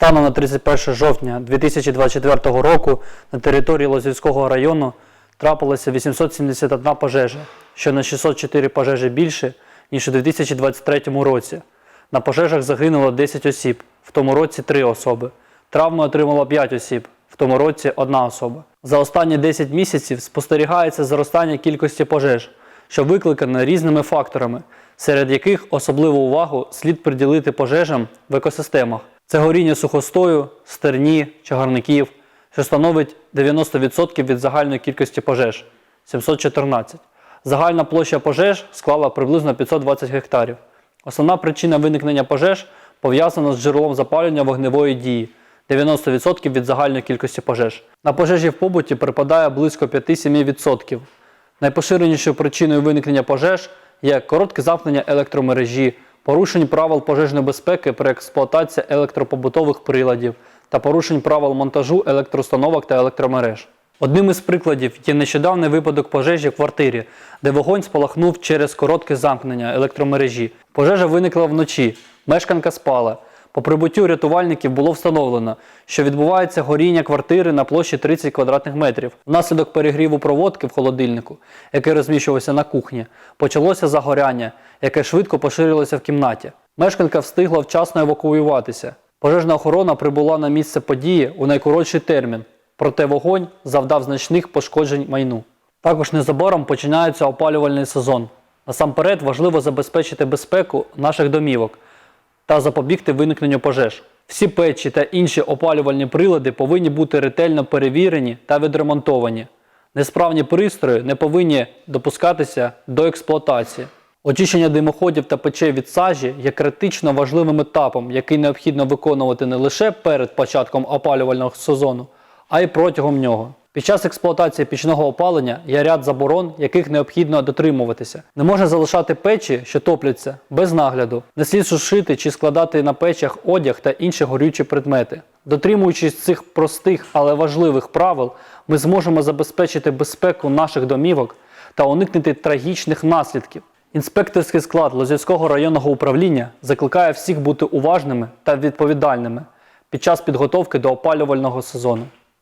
Станом на 31 жовтня 2024 року на території Лозівського району трапилося 871 пожежа, що на 604 пожежі більше, ніж у 2023 році. На пожежах загинуло 10 осіб, в тому році 3 особи. Травми отримало 5 осіб, в тому році 1 особа. За останні 10 місяців спостерігається зростання кількості пожеж, що викликане різними факторами, серед яких особливу увагу слід приділити пожежам в екосистемах. Це горіння сухостою, стерні, чагарників, що становить 90% від загальної кількості пожеж 714. Загальна площа пожеж склала приблизно 520 гектарів. Основна причина виникнення пожеж пов'язана з джерелом запалення вогневої дії 90% від загальної кількості пожеж. На пожежі в побуті припадає близько 5-7%. Найпоширенішою причиною виникнення пожеж є коротке замкнення електромережі, порушень правил пожежної безпеки при експлуатації електропобутових приладів та порушень правил монтажу електроустановок та електромереж. Одним із прикладів є нещодавний випадок пожежі в квартирі, де вогонь спалахнув через коротке замкнення електромережі. Пожежа виникла вночі, мешканка спала. По прибуттю рятувальників було встановлено, що відбувається горіння квартири на площі 30 квадратних метрів. Внаслідок перегріву проводки в холодильнику, який розміщувався на кухні, почалося загоряння, яке швидко поширилося в кімнаті. Мешканка встигла вчасно евакуюватися. Пожежна охорона прибула на місце події у найкоротший термін, проте вогонь завдав значних пошкоджень майну. Також незабаром починається опалювальний сезон. Насамперед важливо забезпечити безпеку наших домівок та запобігти виникненню пожеж. Всі печі та інші опалювальні прилади повинні бути ретельно перевірені та відремонтовані. Несправні пристрої не повинні допускатися до експлуатації. Очищення димоходів та печей від сажі є критично важливим етапом, який необхідно виконувати не лише перед початком опалювального сезону, а й протягом нього. Під час експлуатації пічного опалення є ряд заборон, яких необхідно дотримуватися. Не можна залишати печі, що топляться, без нагляду. Не слід сушити чи складати на печах одяг та інші горючі предмети. Дотримуючись цих простих, але важливих правил, ми зможемо забезпечити безпеку наших домівок та уникнути трагічних наслідків. Інспекторський склад Лозівського районного управління закликає всіх бути уважними та відповідальними під час підготовки до опалювального сезону.